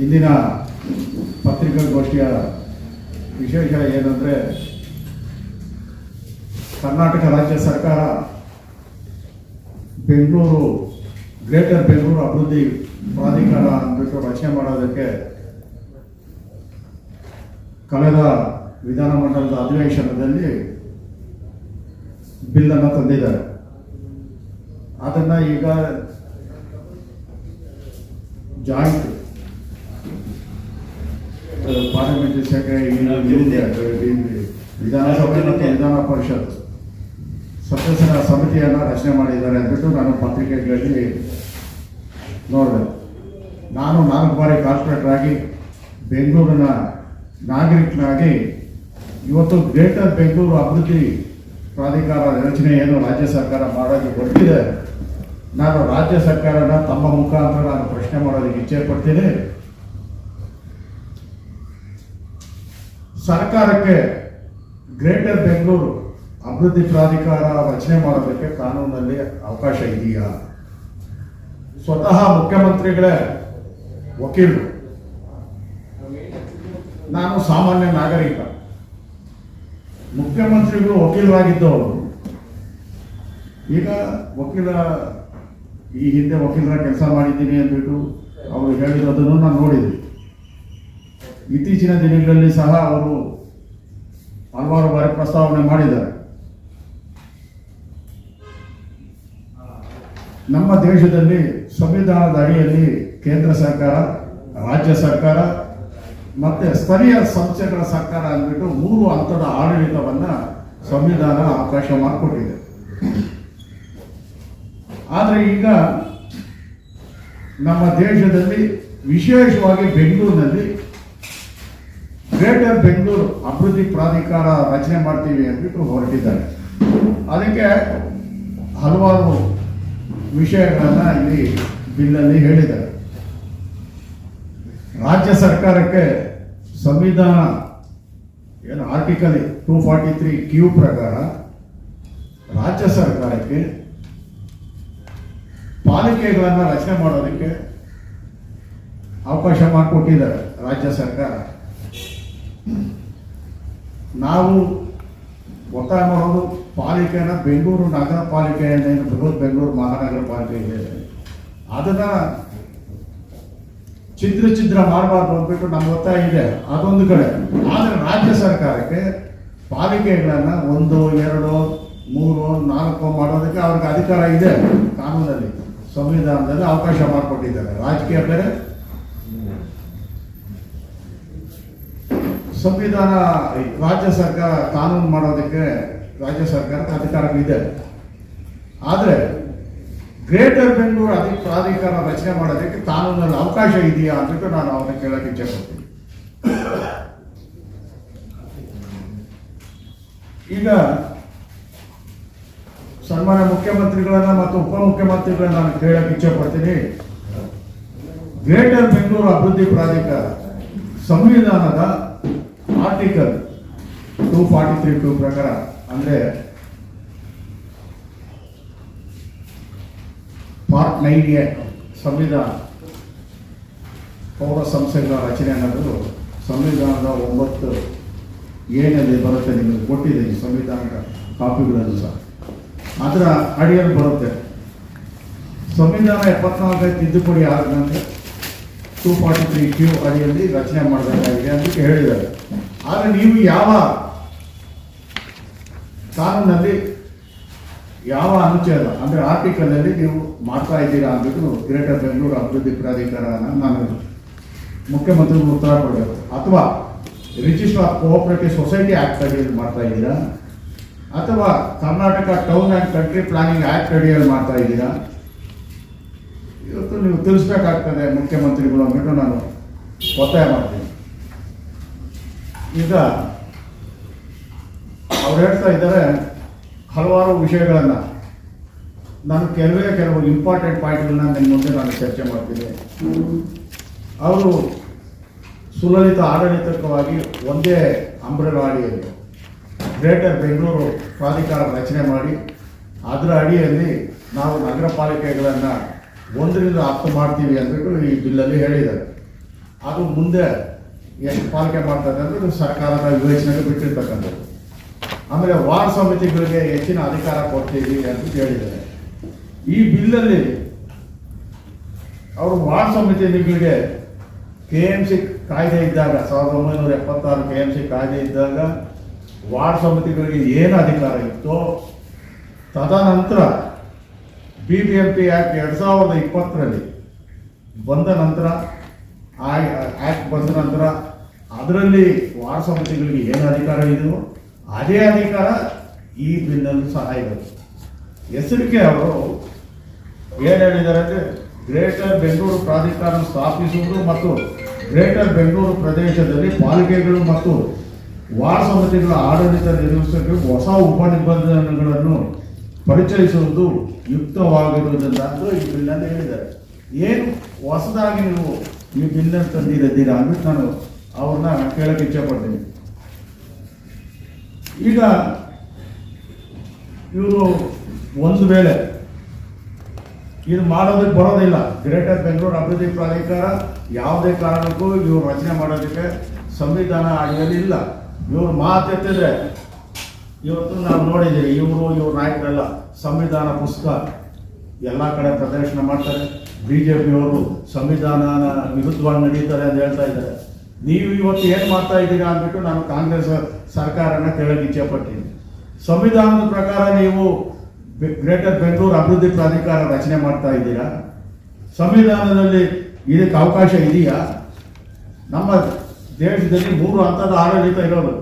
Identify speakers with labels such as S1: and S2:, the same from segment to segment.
S1: ಇಂದಿನ ಪತ್ರಿಕಾಗೋಷ್ಠಿಯ ವಿಶೇಷ ಏನಂದರೆ ಕರ್ನಾಟಕ ರಾಜ್ಯ ಸರ್ಕಾರ ಬೆಂಗಳೂರು, ಗ್ರೇಟರ್ ಬೆಂಗಳೂರು ಅಭಿವೃದ್ಧಿ ಪ್ರಾಧಿಕಾರ ಅಂದ್ಬಿಟ್ಟು ರಚನೆ ಮಾಡೋದಕ್ಕೆ ಕಳೆದ ವಿಧಾನಮಂಡಲದ ಅಧಿವೇಶನದಲ್ಲಿ ಬಿಲ್ಲನ್ನು ತಂದಿದ್ದಾರೆ. ಅದನ್ನು ಈಗ ಜಾಯಿಂಟ್ ಪಾರ್ಲಿಮೆಂಟರಿ ಸೆಕ್ರೆಟರಿ ವಿಧಾನಸಭೆ ಮತ್ತು ವಿಧಾನ ಪರಿಷತ್. ಸದಸ್ಯರ ಸಮಿತಿಯನ್ನು ರಚನೆ ಮಾಡಿದ್ದಾರೆ ಅಂದ್ಬಿಟ್ಟು ನಾನು ಪತ್ರಿಕೆಗಳಲ್ಲಿ ನೋಡಿದೆ. ನಾನು ನಾಲ್ಕು ಬಾರಿ ಕಾರ್ಪೊರೇಟರ್ ಆಗಿ ಬೆಂಗಳೂರಿನ ನಾಗರಿಕನಾಗಿ ಇವತ್ತು ಗ್ರೇಟರ್ ಬೆಂಗಳೂರು ಅಭಿವೃದ್ಧಿ ಪ್ರಾಧಿಕಾರ ರಚನೆ ಏನು ರಾಜ್ಯ ಸರ್ಕಾರ ಮಾಡೋದು ಹೊರಟಿದೆ. ನಾನು ರಾಜ್ಯ ಸರ್ಕಾರನ ತಮ್ಮ ಮುಖಾಂತರ ನಾನು ಪ್ರಶ್ನೆ ಮಾಡೋದಕ್ಕೆ ಇಚ್ಛೆ ಪಡ್ತೀನಿ ಸರ್ಕಾರಕ್ಕೆ ಗ್ರೇಟರ್ ಬೆಂಗಳೂರು ಅಭಿವೃದ್ಧಿ ಪ್ರಾಧಿಕಾರ ರಚನೆ ಮಾಡೋದಕ್ಕೆ ಕಾನೂನಲ್ಲಿ ಅವಕಾಶ ಇದೆಯಾ? ಸ್ವತಃ ಮುಖ್ಯಮಂತ್ರಿಗಳೇ, ವಕೀಲರು. ನಾನು ಸಾಮಾನ್ಯ ನಾಗರಿಕ. ಮುಖ್ಯಮಂತ್ರಿಗಳು ವಕೀಲರಾಗಿದ್ದವರು. ಈಗ ವಕೀಲ, ಈ ಹಿಂದೆ ವಕೀಲರ ಕೆಲಸ ಮಾಡಿದ್ದೀನಿ ಅಂದ್ಬಿಟ್ಟು ಅವರು ಹೇಳಿರೋದನ್ನು ನಾನು ನೋಡಿದ್ವಿ. ಇತ್ತೀಚಿನ ದಿನಗಳಲ್ಲಿ ಸಹ ಅವರು ಹಲವಾರು ಬಾರಿ ಪ್ರಸ್ತಾವನೆ ಮಾಡಿದ್ದಾರೆ. ನಮ್ಮ ದೇಶದಲ್ಲಿ ಸಂವಿಧಾನದ ಅಡಿಯಲ್ಲಿ ಕೇಂದ್ರ ಸರ್ಕಾರ, ರಾಜ್ಯ ಸರ್ಕಾರ ಮತ್ತೆ ಸ್ಥಳೀಯ ಸಂಸ್ಥೆಗಳ ಸರ್ಕಾರ ಅಂದ್ಬಿಟ್ಟು ಮೂರು ಹಂತದ ಆಡಳಿತವನ್ನ ಸಂವಿಧಾನ ಅವಕಾಶ ಮಾಡಿಕೊಟ್ಟಿದೆ. ಆದರೆ ಈಗ ನಮ್ಮ ದೇಶದಲ್ಲಿ ವಿಶೇಷವಾಗಿ ಬೆಂಗಳೂರಿನಲ್ಲಿ ಗ್ರೇಟರ್ ಬೆಂಗಳೂರು ಅಭಿವೃದ್ಧಿ ಪ್ರಾಧಿಕಾರ ರಚನೆ ಮಾಡ್ತೀವಿ ಅಂದ್ಬಿಟ್ಟು ಹೊರಟಿದ್ದಾರೆ. ಅದಕ್ಕೆ ಹಲವಾರು ವಿಷಯಗಳನ್ನ ಇಲ್ಲಿ ಬಿಲ್ಲಲ್ಲಿ ಹೇಳಿದ್ದಾರೆ. ರಾಜ್ಯ ಸರ್ಕಾರಕ್ಕೆ ಸಂವಿಧಾನ ಏನು article two forty three Q ಪ್ರಕಾರ ರಾಜ್ಯ ಸರ್ಕಾರಕ್ಕೆ ಪಾಲಿಕೆಗಳನ್ನು ರಚನೆ ಮಾಡೋದಕ್ಕೆ ಅವಕಾಶ ಮಾಡಿಕೊಟ್ಟಿದ್ದಾರೆ ರಾಜ್ಯ ಸರ್ಕಾರ. ನಾವು ಒತ್ತಾಯ ಮಾಡೋದು ಪಾಲಿಕೆನ ಬೆಂಗಳೂರು ನಗರ ಪಾಲಿಕೆ ಏನು ಬೃಹತ್ ಬೆಂಗಳೂರು ಮಹಾನಗರ ಪಾಲಿಕೆ ಇದೆ. ಅದನ್ನ ಛಿದ್ರ ಛಿದ್ರ ಮಾಡಬಾರ್ದು ಅಂದ್ಬಿಟ್ಟು ನಮ್ಮ ಒತ್ತಾಯ ಇದೆ, ಅದೊಂದು ಕಡೆ. ಆದರೆ ರಾಜ್ಯ ಸರ್ಕಾರಕ್ಕೆ ಪಾಲಿಕೆಗಳನ್ನ ಒಂದು, ಎರಡು, ಮೂರು, ನಾಲ್ಕು ಮಾಡೋದಕ್ಕೆ ಅವ್ರಿಗೆ ಅಧಿಕಾರ ಇದೆ ಕಾನೂನಲ್ಲಿ, ಸಂವಿಧಾನದಲ್ಲಿ ಅವಕಾಶ ಮಾಡಿಕೊಟ್ಟಿದ್ದಾರೆ. ರಾಜಕೀಯ ಬೇರೆ ಸಂವಿಧಾನ ರಾಜ್ಯ ಸರ್ಕಾರ ಕಾನೂನು ಮಾಡೋದಕ್ಕೆ ರಾಜ್ಯ ಸರ್ಕಾರಕ್ಕೆ ಇದೆ ಆದರೆ ಗ್ರೇಟರ್ ಬೆಂಗಳೂರು ಅಧಿಕ ಪ್ರಾಧಿಕಾರ ರಚನೆ ಮಾಡೋದಕ್ಕೆ ಕಾನೂನಲ್ಲಿ ಅವಕಾಶ ಇದೆಯಾ ಅಂತ ನಾನು ಅವನ್ನ ಕೇಳಕ್ಕೆ ಇಚ್ಛೆ ಪಡ್ತೀನಿ. ಈಗ ಸನ್ಮಾನ್ಯ ಮುಖ್ಯಮಂತ್ರಿಗಳನ್ನ ಮತ್ತು ಉಪಮುಖ್ಯಮಂತ್ರಿಗಳನ್ನ ನಾನು ಕೇಳಕ್ಕೆ ಇಚ್ಛೆ ಪಡ್ತೀನಿ. ಗ್ರೇಟರ್ ಬೆಂಗಳೂರು ಅಭಿವೃದ್ಧಿ ಪ್ರಾಧಿಕಾರ ಸಂವಿಧಾನದ article two forty three two ಪ್ರಕಾರ ಅಂದ್ರೆ ಪಾರ್ಟ್ ನೈನ್ ಎ ಸಂವಿಧಾನ, ಪೌರ ಸಂಸ್ಥೆಗಳ ರಚನೆ ಅನ್ನೋದು ಸಂವಿಧಾನದ ಒಂಬತ್ತು ಏನಲ್ಲಿ ಬರುತ್ತೆ, ನಿಮಗೆ ಕೊಟ್ಟಿದೆ ಸಂವಿಧಾನದ ಕಾಪಿಗಳನ್ನು ಸಹ. ಅದರ ಅಡಿಯಲ್ಲಿ ಬರುತ್ತೆ. ಸಂವಿಧಾನ ಎಪ್ಪತ್ನಾಲ್ಕೈದು ತಿದ್ದುಪಡಿ ಆದ ನಂತರ ಟೂ ಫಾರ್ಟಿ ತ್ರೀ ಕ್ಯೂ ಅಡಿಯಲ್ಲಿ ರಚನೆ ಮಾಡಬೇಕಾಗಿದೆ ಅಂತ ಹೇಳಿದ್ದಾರೆ. ಆದರೆ ನೀವು ಯಾವ ಕಾನೂನಲ್ಲಿ ಯಾವ ಅನುಚ್ಛೇದ ಅಂದ್ರೆ ಆರ್ಟಿಕಲ್ ಅಲ್ಲಿ ನೀವು ಮಾಡ್ತಾ ಇದ್ದೀರಾ ಅಂದ್ಬಿಟ್ಟು ಗ್ರೇಟರ್ ಬೆಂಗಳೂರು ಅಭಿವೃದ್ಧಿ ಪ್ರಾಧಿಕಾರನ ನಾನು ಮುಖ್ಯಮಂತ್ರಿಗಳು ಉತ್ತರ ಕೊಡಬೇಕು. ಅಥವಾ register of cooperative society act ಅಡಿಯಲ್ಲಿ ಮಾಡ್ತಾ ಇದ್ದೀರಾ? ಅಥವಾ Karnataka town and country planning act ಅಡಿಯಲ್ಲಿ ಮಾಡ್ತಾ ಇದ್ದೀರಾ? ಇವತ್ತು ನೀವು ತಿಳಿಸ್ಬೇಕಾಗ್ತದೆ ಮುಖ್ಯಮಂತ್ರಿಗಳು ಅಂದ್ಬಿಟ್ಟು ನಾನು ಒತ್ತಾಯ ಮಾಡ್ತೀನಿ. ಈಗ ಅವ್ರು ಹೇಳ್ತಾ ಇದ್ದಾರೆ ಹಲವಾರು ವಿಷಯಗಳನ್ನು. ನಾನು ಕೆಲವೇ ಕೆಲವು ಇಂಪಾರ್ಟೆಂಟ್ ಪಾಯಿಂಟ್ಗಳನ್ನ ನಿಮ್ಮ ಮುಂದೆ ನಾನು ಚರ್ಚೆ ಮಾಡ್ತೀನಿ. ಅವರು ಸುಲಲಿತ ಆಡಳಿತಕವಾಗಿ ಒಂದೇ ಅಂಬ್ರೆಲಾ ಅಡಿಯಲ್ಲಿ ಗ್ರೇಟರ್ ಬೆಂಗಳೂರು ಪ್ರಾಧಿಕಾರ ರಚನೆ ಮಾಡಿ ಅದರ ಅಡಿಯಲ್ಲಿ ನಾವು ನಗರ ಪಾಲಿಕೆಗಳನ್ನು ಒಂದರಿಂದ ಹತ್ತು ಮಾಡ್ತೀವಿ ಅಂದ್ಬಿಟ್ಟು ಈ ಬಿಲ್ಲಲ್ಲಿ ಹೇಳಿದ್ದಾರೆ. ಅದು ಮುಂದೆ ಎಷ್ಟು ಪಾಲಿಕೆ ಮಾಡ್ತಾರೆ ಅಂದ್ರೆ ಸರ್ಕಾರದ ವಿವೇಚನೆಗೆ ಬಿಟ್ಟಿರ್ತಕ್ಕಂಥದ್ದು. ಆಮೇಲೆ ವಾರ್ಡ್ ಸಮಿತಿಗಳಿಗೆ ಹೆಚ್ಚಿನ ಅಧಿಕಾರ ಕೊಡ್ತೀವಿ ಅಂತ ಹೇಳಿದ್ದಾರೆ ಈ ಬಿಲ್ಲಲ್ಲಿ ಅವರು ವಾರ್ಡ್ ಸಮಿತಿಗಳಿಗೆ ಕೆ ಎಂ ಸಿ ಕಾಯ್ದೆ ಇದ್ದಾಗ, ಸಾವಿರದ ಒಂಬೈನೂರ ಎಪ್ಪತ್ತಾರು ಕೆ ಎಂ ಸಿ ಕಾಯ್ದೆ ಇದ್ದಾಗ ವಾರ್ಡ್ ಸಮಿತಿಗಳಿಗೆ ಏನು ಅಧಿಕಾರ ಇತ್ತೋ, ತದನಂತರ B B M P act ಎರಡು ಸಾವಿರದ ಇಪ್ಪತ್ತರಲ್ಲಿ ಬಂದ ನಂತರ ಆ್ಯಕ್ಟ್ ಬಂದ ನಂತರ ಅದರಲ್ಲಿ ವಾರ್ಡ್ ಸಮಿತಿಗಳಿಗೆ ಏನು ಅಧಿಕಾರ ಇದೆಯೋ ಅದೇ ಅಧಿಕಾರ ಈ ಬಿಲ್ನಲ್ಲಿ ಸಹ ಇದೆ. ಹೆಸರಿಗೆ ಅವರು ಏನು ಹೇಳಿದ್ದಾರೆ ಅಂದರೆ ಗ್ರೇಟರ್ ಬೆಂಗಳೂರು ಪ್ರಾಧಿಕಾರ ಸ್ಥಾಪಿಸುವುದು ಮತ್ತು ಗ್ರೇಟರ್ ಬೆಂಗಳೂರು ಪ್ರದೇಶದಲ್ಲಿ ಪಾಲಿಕೆಗಳು ಮತ್ತು ವಾರ್ಡ್ ಸಮಿತಿಗಳ ಆಡಳಿತ ನಿರ್ವಹಿಸಲು ಹೊಸ ಉಪ ನಿಬಂಧನೆಗಳನ್ನು ಪರಿಚಯಿಸುವುದು ಯುಕ್ತವಾಗಿರುವುದಿಲ್ಲ ಅಂತ ಈ ಬಿಲ್ನಲ್ಲಿ ಹೇಳಿದ್ದಾರೆ. ಏನು ಹೊಸದಾಗಿ ನೀವು ಈ ಬಿಲ್ನಲ್ಲಿ ತಂದಿರದ್ದೀರಾ ಅಂದ್ರೆ ನಾನು ಅವ್ರನ್ನ ಕೇಳಕ್ಕೆ ಇಚ್ಛೆಪಡ್ತೀನಿ. ಈಗ ಇವರು ಒಂದು ವೇಳೆ ಇದು ಮಾಡೋದಕ್ಕೆ ಬರೋದಿಲ್ಲ ಗ್ರೇಟರ್ ಬೆಂಗಳೂರು ಅಭಿವೃದ್ಧಿ ಪ್ರಾಧಿಕಾರ ಯಾವುದೇ ಕಾರಣಕ್ಕೂ ಇವರು ರಚನೆ ಮಾಡೋದಕ್ಕೆ ಸಂವಿಧಾನ ಇಲ್ಲ. ಇವರು ಮಾತೆತ್ತಿದ್ರೆ ಇವತ್ತು ನಾವು ನೋಡಿದ್ದೀವಿ, ಇವರು, ಇವ್ರ ನಾಯಕರೆಲ್ಲ ಸಂವಿಧಾನ ಪುಸ್ತಕ ಎಲ್ಲ ಕಡೆ ಪ್ರದರ್ಶನ ಮಾಡ್ತಾರೆ. ಬಿ ಜೆ ಪಿಯವರು ಸಂವಿಧಾನನ ವಿರುದ್ಧವಾಗಿ ನಡೀತಾರೆ ಅಂತ ಹೇಳ್ತಾ ಇದ್ದಾರೆ. ನೀವು ಇವತ್ತು ಏನು ಮಾಡ್ತಾ ಇದ್ದೀರಾ ಅಂದ್ಬಿಟ್ಟು ನಾನು ಕಾಂಗ್ರೆಸ್ ಸರ್ಕಾರನ ಕೇಳಕ್ಕೆ ಇಚ್ಛೆ ಪಡ್ತೀನಿ ಸಂವಿಧಾನದ ಪ್ರಕಾರ ನೀವು ಗ್ರೇಟರ್ ಬೆಂಗಳೂರು ಅಭಿವೃದ್ಧಿ ಪ್ರಾಧಿಕಾರ ರಚನೆ ಮಾಡ್ತಾ ಇದ್ದೀರಾ? ಸಂವಿಧಾನದಲ್ಲಿ ಇದಕ್ಕೆ ಅವಕಾಶ ಇದೆಯಾ? ನಮ್ಮ ದೇಶದಲ್ಲಿ ಮೂರು ಹಂತದ ಆಡಳಿತ ಇರೋದು.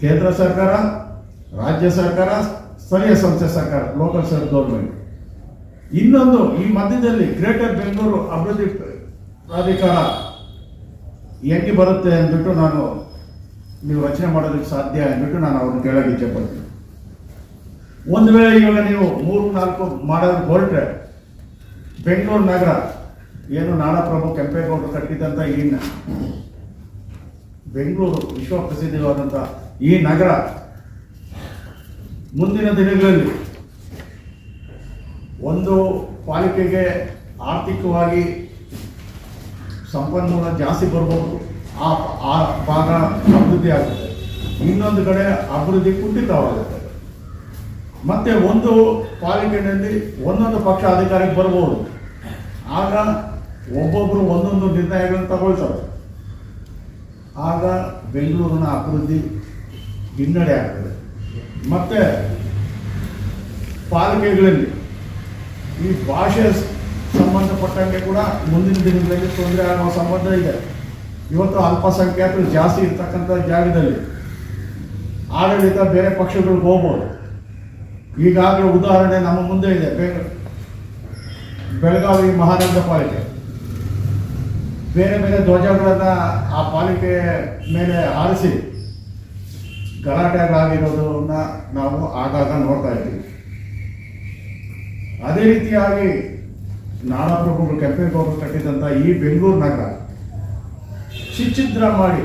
S1: ಕೇಂದ್ರ ಸರ್ಕಾರ, ರಾಜ್ಯ ಸರ್ಕಾರ, ಸ್ಥಳೀಯ ಸಂಸ್ಥೆ ಸರ್ಕಾರ ಲೋಕಲ್ ಸರ್ ಗೌರ್ಮೆಂಟ್ ಇನ್ನೊಂದು ಈ ಮಧ್ಯದಲ್ಲಿ ಗ್ರೇಟರ್ ಬೆಂಗಳೂರು ಅಭಿವೃದ್ಧಿ ಪ್ರಾಧಿಕಾರ ಹೆಂಗೆ ಬರುತ್ತೆ ಅಂದ್ಬಿಟ್ಟು ನಾನು ನೀವು ರಚನೆ ಮಾಡೋದಕ್ಕೆ ಸಾಧ್ಯ ಅಂದ್ಬಿಟ್ಟು ನಾನು ಅವ್ರನ್ನ ಕೇಳೋಕೆ ಇಚ್ಛೆ ಒಂದು ವೇಳೆ ಇವಾಗ ನೀವು ಮೂರು, ನಾಲ್ಕು ಮಾಡೋದಕ್ಕೆ ಹೊರಟ್ರೆ, ಬೆಂಗಳೂರು ನಗರ, ಏನು ನಾಡಪ್ರಭು ಕೆಂಪೇಗೌಡರು ಕಟ್ಟಿದಂಥ ಈ ಬೆಂಗಳೂರು ವಿಶ್ವ ಪ್ರಸಿದ್ಧವಾದಂಥ ಈ ನಗರ ಮುಂದಿನ ದಿನಗಳಲ್ಲಿ ಒಂದು ಪಾಲಿಕೆಗೆ ಆರ್ಥಿಕವಾಗಿ ಸಂಪನ್ಮೂಲ ಜಾಸ್ತಿ ಬರ್ಬೋದು. ಆ ಆ ಭಾಗ ಅಭಿವೃದ್ಧಿ ಆಗುತ್ತೆ. ಇನ್ನೊಂದು ಕಡೆ ಅಭಿವೃದ್ಧಿ ಕುಂಠಿತವಾಗುತ್ತೆ. ಮತ್ತೆ ಒಂದು ಪಾಲಿಕೆಯಲ್ಲಿ ಒಂದೊಂದು ಪಕ್ಷ ಅಧಿಕಾರಕ್ಕೆ ಬರ್ಬೋದು. ಆಗ ಒಬ್ಬೊಬ್ಬರು ಒಂದೊಂದು ನಿರ್ಣಯಗಳನ್ನು ತಗೊಳ್ತಾರೆ. ಆಗ ಬೆಂಗಳೂರಿನ ಅಭಿವೃದ್ಧಿ ಹಿನ್ನಡೆ ಆಗ್ತದೆ. ಮತ್ತೆ ಪಾಲಿಕೆಗಳಲ್ಲಿ ಈ ಭಾಷೆ ಸಂಬಂಧಪಟ್ಟಂಗೆ ಕೂಡ ಮುಂದಿನ ದಿನಗಳಲ್ಲಿ ತೊಂದರೆ ಆಗುವ ಸಂಬಂಧ ಇದೆ. ಇವತ್ತು ಅಲ್ಪಸಂಖ್ಯಾತರು ಜಾಸ್ತಿ ಇರ್ತಕ್ಕಂಥ ಜಾಗದಲ್ಲಿ ಆಡಳಿತ ಬೇರೆ ಪಕ್ಷಗಳಿಗೆ ಹೋಗ್ಬೋದು. ಈಗಾಗಲೇ ಉದಾಹರಣೆ ನಮ್ಮ ಮುಂದೆ ಇದೆ. ಬೆಳಗಾವಿ ಮಹಾನಗರ ಪಾಲಿಕೆ. ಬೇರೆ ಬೇರೆ ಧ್ವಜಗಳನ್ನ ಆ ಪಾಲಿಕೆ ಮೇಲೆ ಆರಿಸಿ ಗಲಾಟೆಗಳಾಗಿರೋದನ್ನ ನಾವು ಆಗಾಗ ನೋಡ್ತಾ ಇದ್ದೀವಿ. ಅದೇ ರೀತಿಯಾಗಿ ನಾಡಪ್ರಭುಗಳು ಕೆಂಪೇಗೌಡರು ಕಟ್ಟಿದಂಥ ಈ ಬೆಂಗಳೂರು ನಗರ ಚಿಚ್ಛಿದ್ರ ಮಾಡಿ.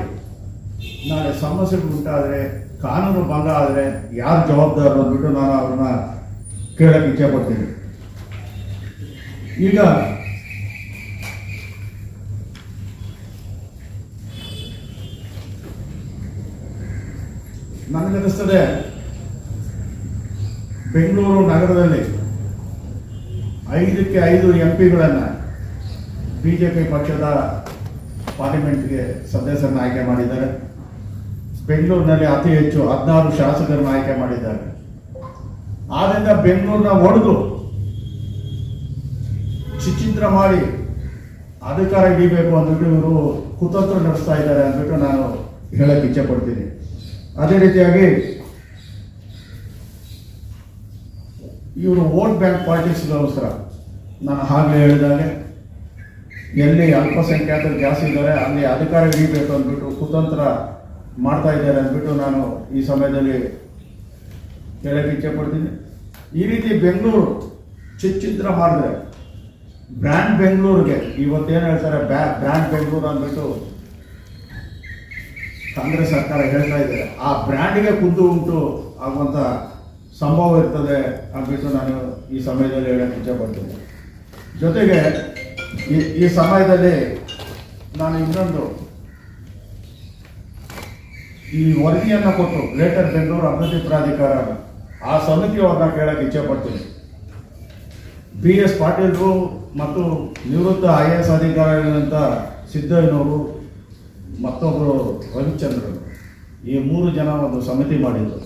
S1: ನಾಳೆ ಸಮಸ್ಯೆಗಳು ಉಂಟಾದರೆ, ಕಾನೂನು ಭಂಗ ಆದರೆ ಯಾರು ಜವಾಬ್ದಾರರು ಅಂದ್ಬಿಟ್ಟು ನಾನು ಅವ್ರನ್ನ ಕೇಳಕ್ಕೆ ಇಚ್ಛೆ ಪಡ್ತೀನಿ. ಈಗ ನನಗನ್ನಿಸ್ತದೆ, ಬೆಂಗಳೂರು ನಗರದಲ್ಲಿ ಐದಕ್ಕೆ ಐದು ಎಂ ಪಿಗಳನ್ನು ಬಿ ಜೆ ಪಿ ಪಕ್ಷದ ಪಾರ್ಲಿಮೆಂಟ್ಗೆ ಸದಸ್ಯರನ್ನ ಆಯ್ಕೆ ಮಾಡಿದ್ದಾರೆ. ಬೆಂಗಳೂರಿನಲ್ಲಿ ಅತಿ ಹೆಚ್ಚು ಹದಿನಾರು ಶಾಸಕರನ್ನ ಆಯ್ಕೆ ಮಾಡಿದ್ದಾರೆ. ಆದ್ದರಿಂದ ಬೆಂಗಳೂರನ್ನ ಒಡೆದು ಚಿಚ್ಚಿದ್ರ ಮಾಡಿ ಅಧಿಕಾರ ಹಿಡಿಬೇಕು ಅಂದ್ಬಿಟ್ಟು ಇವರು ಕುತಂತ್ರ ನಡೆಸ್ತಾ ಇದ್ದಾರೆ ಅಂದ್ಬಿಟ್ಟು ನಾನು ಹೇಳಕ್ಕೆ ಇಚ್ಛೆ ಪಡ್ತೀನಿ. ಅದೇ ರೀತಿಯಾಗಿ ಇವರು ಓಟ್ ಬ್ಯಾಂಕ್ ಪಾಲಿಟಿಕ್ಸ್ಗೋಸ್ಕರ ನಾನು ಹಾಗೆ ಹೇಳಿದಾಗೆ, ಎಲ್ಲಿ ಅಲ್ಪಸಂಖ್ಯಾತರು ಜಾಸ್ತಿ ಇದ್ದಾರೆ, ಅಲ್ಲಿ ಅಧಿಕಾರ ಹಿಡಿಬೇಕು ಅಂದ್ಬಿಟ್ಟು ಕುತಂತ್ರ ಮಾಡ್ತಾ ಇದ್ದಾರೆ ಅಂದ್ಬಿಟ್ಟು ನಾನು ಈ ಸಮಯದಲ್ಲಿ ಹೇಳಕ್ಕೆ ಇಚ್ಛೆ ಪಡ್ತೀನಿ. ಈ ರೀತಿ ಬೆಂಗಳೂರು ಚಿಚ್ಚಿದ್ರ ಮಾಡಿದ್ರೆ ಬ್ರ್ಯಾಂಡ್ ಬೆಂಗಳೂರಿಗೆ, ಇವತ್ತೇನು ಹೇಳ್ತಾರೆ, ಬ್ಯಾ, ಬ್ರ್ಯಾಂಡ್ ಬೆಂಗಳೂರು ಅಂದ್ಬಿಟ್ಟು ಕಾಂಗ್ರೆಸ್ ಸರ್ಕಾರ ಹೇಳ್ತಾ ಇದ್ದಾರೆ. ಆ ಬ್ರ್ಯಾಂಡ್ಗೆ ಕುಂದು ಉಂಟು ಆಗುವಂಥ ಸಂಭವ ಇರ್ತದೆ ಅಂದ್ಬಿಟ್ಟು ನಾನು ಈ ಸಮಯದಲ್ಲಿ ಹೇಳಕ್ಕೆ ಇಚ್ಛೆ ಪಡ್ತೀನಿ ಜೊತೆಗೆ ಈ ಈ ಸಮಯದಲ್ಲಿ ನಾನು ಇನ್ನೊಂದು ಈ ವರದಿಯನ್ನು ಕೊಟ್ಟು ಗ್ರೇಟರ್ ಬೆಂಗಳೂರು ಅಭಿವೃದ್ಧಿ ಪ್ರಾಧಿಕಾರ ಆ ಸಮಿತಿಯವ್ರನ್ನ ಕೇಳಕ್ಕೆ ಇಚ್ಛೆ ಪಡ್ತೀನಿ. ಬಿ ಎಸ್ ಪಾಟೀಲ್ರು ಮತ್ತು ನಿವೃತ್ತ ಐ ಎ ಎಸ್ ಅಧಿಕಾರಿಗಳಂತ ಸಿದ್ದಯ್ಯನವರು ಮತ್ತೊಬ್ಬರು ರವಿಚಂದ್ರರು ಈ ಮೂರು ಜನ ಒಂದು ಸಮಿತಿ ಮಾಡಿದ್ರು.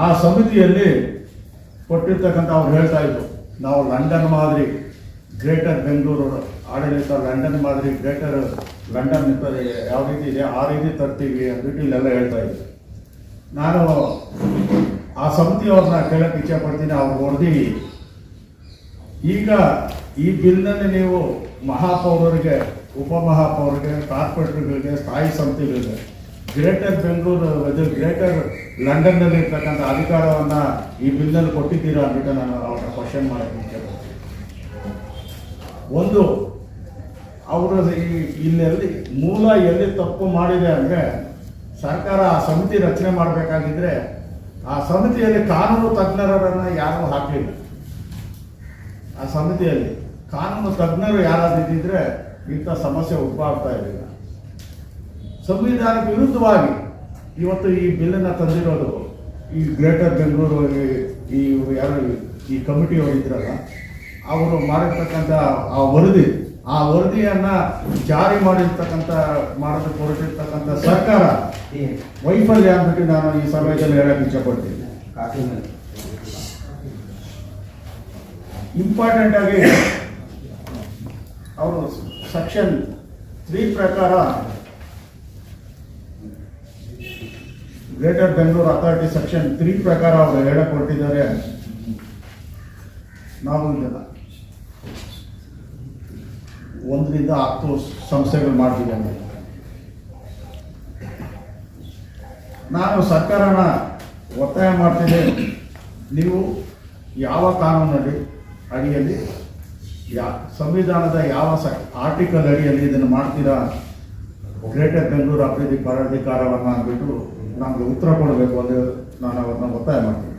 S1: ಆ ಸಮಿತಿಯಲ್ಲಿ ಕೊಟ್ಟಿರ್ತಕ್ಕಂಥ ಅವ್ರು ಹೇಳ್ತಾ ಇದ್ರು, ನಾವು ಲಂಡನ್ ಮಾದರಿ, ಗ್ರೇಟರ್ ಬೆಂಗಳೂರು ಆಡಳಿತ ಲಂಡನ್ ಮಾದರಿ, ಗ್ರೇಟರ್ ಲಂಡನ್ ಯಾವ ರೀತಿ ಇದೆ, ಆ ರೀತಿ ತರ್ತೀವಿ ಅಂದ್ಬಿಟ್ಟು ಇಲ್ಲೆಲ್ಲ ಹೇಳ್ತಾ ಇದ್ರು. ನಾನು ಆ ಸಮಿತಿಯವ್ರನ್ನ ಕೇಳಕ್ಕೆ ಇಚ್ಛೆ ಪಡ್ತೀನಿ, ಅವ್ರು ಹೊಡೆದಿ ಈಗ ಈ ಬಿಲ್ನಲ್ಲಿ ನೀವು ಮಹಾಪೌರರಿಗೆ, ಉಪಮಹಾಪೌರರಿಗೆ, ಕಾರ್ಪೊರೇಟರ್ಗಳಿಗೆ, ಸ್ಥಾಯಿ ಸಮಿತಿಗಳಿಗೆ ಗ್ರೇಟರ್ ಬೆಂಗಳೂರು ಇದು ಗ್ರೇಟರ್ ಲಂಡನ್ನಲ್ಲಿ ಇರ್ತಕ್ಕಂಥ ಅಧಿಕಾರವನ್ನು ಈ ಬಿಲ್ನಲ್ಲಿ ಕೊಟ್ಟಿದ್ದೀರಾ ಅಂದ್ಬಿಟ್ಟು ನಾನು ಅವ್ರನ್ನ ಕ್ವಶನ್ ಮಾಡೋಕ್ಕೆ ಇಚ್ಛೆ ಒಂದು, ಅವರು ಈ, ಇಲ್ಲೆಲ್ಲಿ, ಮೂಲ ಎಲ್ಲಿ ತಪ್ಪು ಮಾಡಿದೆ ಅಂದರೆ ಸರ್ಕಾರ ಆ ಸಮಿತಿ ರಚನೆ ಮಾಡಬೇಕಾಗಿದ್ರೆ ಆ ಸಮಿತಿಯಲ್ಲಿ ಕಾನೂನು ತಜ್ಞರನ್ನು ಯಾರೂ ಹಾಕಲಿಲ್ಲ ಆ ಸಮಿತಿಯಲ್ಲಿ ಕಾನೂನು ತಜ್ಞರು ಯಾರಾದ್ರೂ ಇದ್ದಿದ್ರೆ ಇಂಥ ಸಮಸ್ಯೆ ಉದ್ಭವ ಆಗ್ತಾ ಇರಲಿಲ್ಲ. ಸಂವಿಧಾನಕ್ಕೆ ವಿರುದ್ಧವಾಗಿ ಇವತ್ತು ಈ ಬಿಲ್ಲನ್ನು ತಂದಿರೋದು ಈ ಗ್ರೇಟರ್ ಬೆಂಗಳೂರು ಈ- ಈ ಯಾರು ಈ ಕಮಿಟಿಯವರು ಇದ್ರಲ್ಲ, ಅವರು ಮಾಡಿರ್ತಕ್ಕಂಥ ಆ ವರದಿ, ಆ ವರದಿಯನ್ನ ಜಾರಿ ಮಾಡಿರ್ತಕ್ಕಂಥ ಮಾಡಲು ಹೊರಟಿರ್ತಕ್ಕಂಥ ಸರ್ಕಾರ ವೈಫಲ್ಯ ಅಂದ್ಬಿಟ್ಟು ನಾನು ಈ ಸಮಯದಲ್ಲಿ ಹೇಳಕ್ಕೆ ಇಷ್ಟಪಡ್ತೀನಿ ಇಂಪಾರ್ಟೆಂಟ್ ಆಗಿ ಅವರು ಸೆಕ್ಷನ್ ತ್ರೀ ಪ್ರಕಾರ greater Bengaluru authority section three ಪ್ರಕಾರ ಅವರು ಹೇಳಿಕೊಟ್ಟಿದ್ದಾರೆ ನಾವು ಇದೆಲ್ಲ ಒಂದರಿಂದ ಹತ್ತು ಸಂಸ್ಥೆಗಳು ಮಾಡ್ತಿದ್ದೇನೆ ನಾನು ಸರ್ಕಾರನ ಒತ್ತಾಯ ಮಾಡ್ತೀನಿ ನೀವು ಯಾವ ಕಾನೂನಲ್ಲಿ ಅಡಿಯಲ್ಲಿ ಯಾ ಸಂವಿಧಾನದ ಯಾವ ಸ ಆರ್ಟಿಕಲ್ ಅಡಿಯಲ್ಲಿ ಇದನ್ನು ಮಾಡ್ತೀರಾ? ಗ್ರೇಟರ್ ಬೆಂಗಳೂರು ಅಭಿವೃದ್ಧಿ ಪ್ರಾಧಿಕಾರವನ್ನು ಅಂದ್ಬಿಟ್ಟು ನಮಗೆ ಉತ್ತರ ಕೊಡಬೇಕು ಅಂತ ನಾನು ಅವ್ರನ್ನ ಒತ್ತಾಯ ಮಾಡ್ತೀನಿ.